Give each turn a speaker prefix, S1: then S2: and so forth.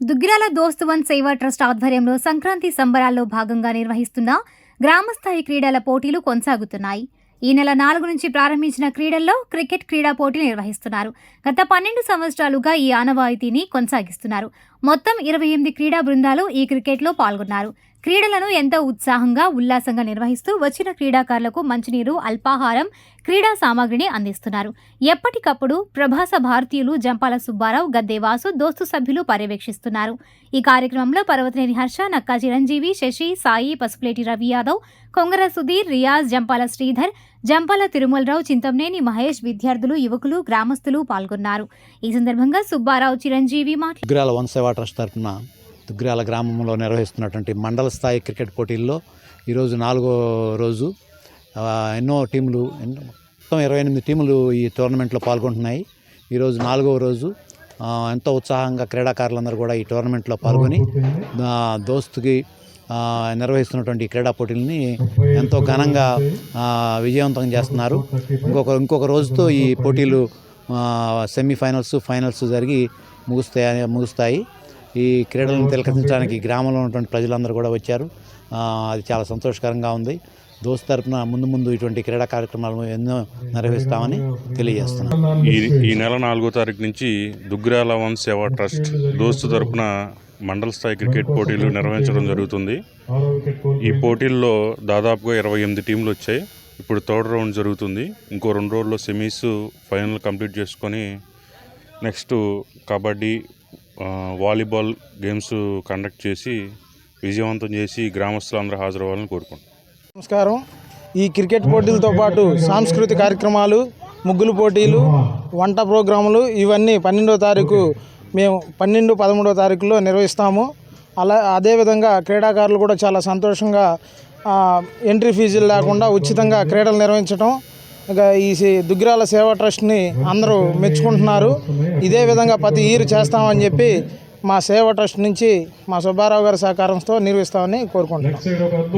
S1: దుగ్గిరాల దోస్తువన్ సేవా ట్రస్ట్ ఆధ్వర్యంలో సంక్రాంతి సంబరాల్లో భాగంగా నిర్వహిస్తున్న గ్రామస్థాయి క్రీడల పోటీలు కొనసాగుతున్నాయి. ఈ నెల నాలుగు నుంచి ప్రారంభించిన క్రీడల్లో క్రికెట్ క్రీడా పోటీ నిర్వహిస్తున్నారు. గత పన్నెండు సంవత్సరాలుగా ఈ ఆనవాయితీని కొనసాగిస్తున్నారు. మొత్తం ఇరవై ఎనిమిది క్రీడా బృందాలు ఈ క్రికెట్లో పాల్గొన్నారు. క్రీడలను ఎంతో ఉత్సాహంగా ఉల్లాసంగా నిర్వహిస్తూ వచ్చిన క్రీడాకారులకు మంచినీరు అల్పాహారం క్రీడా సామాగ్రిని అందిస్తున్నారు. ఎప్పటికప్పుడు ప్రభాస భారతీయులు జంపాల సుబ్బారావు గద్దేవాసు దోస్తు సభ్యులు పర్యవేక్షిస్తున్నారు. ఈ కార్యక్రమంలో పర్వతనేని హర్ష నక్కా చిరంజీవి శశి సాయి పసుపులేటి రవి యాదవ్ కొంగర సుధీర్ రియాజ్ జంపాల శ్రీధర్ జంపాల తిరుమలరావు చింతమనేని మహేష్ విద్యార్థులు యువకులు గ్రామస్తులు పాల్గొన్నారు. ఈ సందర్భంగా సుబ్బారావు చిరంజీవి మాట్లాడారు
S2: దుగ్గిరాల గ్రామంలో నిర్వహిస్తున్నటువంటి మండల స్థాయి క్రికెట్ పోటీల్లో ఈరోజు నాలుగో రోజు ఎన్నో టీములు మొత్తం ఇరవై ఎనిమిది టీములు ఈ టోర్నమెంట్లో పాల్గొంటున్నాయి. ఈరోజు నాలుగవ రోజు ఎంతో ఉత్సాహంగా క్రీడాకారులందరూ కూడా ఈ టోర్నమెంట్లో పాల్గొని దోస్తుకి నిర్వహిస్తున్నటువంటి క్రీడా పోటీలని ఎంతో ఘనంగా విజయవంతం చేస్తున్నారు. ఇంకొక ఇంకొక రోజుతో ఈ పోటీలు సెమీఫైనల్స్ ఫైనల్స్ జరిగి ముగుస్తాయి ముగుస్తాయి. ఈ క్రీడలను తిలకించడానికి గ్రామంలో ఉన్నటువంటి ప్రజలందరూ కూడా వచ్చారు. అది చాలా సంతోషకరంగా ఉంది. దోస్తు తరపున ముందు ముందు ఇటువంటి క్రీడా కార్యక్రమాలు ఎన్నో నిర్వహిస్తామని తెలియజేస్తున్నాం.
S3: ఈ ఈ నెల నాలుగో తారీఖు నుంచి దుగ్గిరాల వన్ సేవా ట్రస్ట్ దోస్తు తరపున మండల స్థాయి క్రికెట్ పోటీలు నిర్వహించడం జరుగుతుంది. ఈ పోటీల్లో దాదాపుగా ఇరవై ఎనిమిది టీంలు వచ్చాయి. ఇప్పుడు థర్డ్ రౌండ్ జరుగుతుంది. ఇంకో రెండు రోజుల్లో సెమీస్ ఫైనల్ కంప్లీట్ చేసుకొని next kabaddi volleyball games conduct చేసి విజయవంతం చేసి గ్రామస్తులందరూ హాజరవ్వాలని కోరుకుంటున్నాను
S4: నమస్కారం. ఈ క్రికెట్ పోటీలతో పాటు సాంస్కృతిక కార్యక్రమాలు ముగ్గులు పోటీలు వంట ప్రోగ్రాములు ఇవన్నీ పన్నెండో తారీఖు మేము పన్నెండు పదమూడో తారీఖులో నిర్వహిస్తాము. అలా అదేవిధంగా క్రీడాకారులు కూడా చాలా సంతోషంగా ఎంట్రీ ఫీజులు లేకుండా ఉచితంగా క్రీడలు నిర్వహించడం ఈ సి- దుగ్గిరాల సేవా ట్రస్ట్ని అందరూ మెచ్చుకుంటున్నారు. ఇదే విధంగా ప్రతి ఇయర్ చేస్తామని చెప్పి మా సేవా ట్రస్ట్ నుంచి మా సుబ్బారావు గారి సహకారంతో నిర్వహిస్తామని కోరుకుంటున్నాం.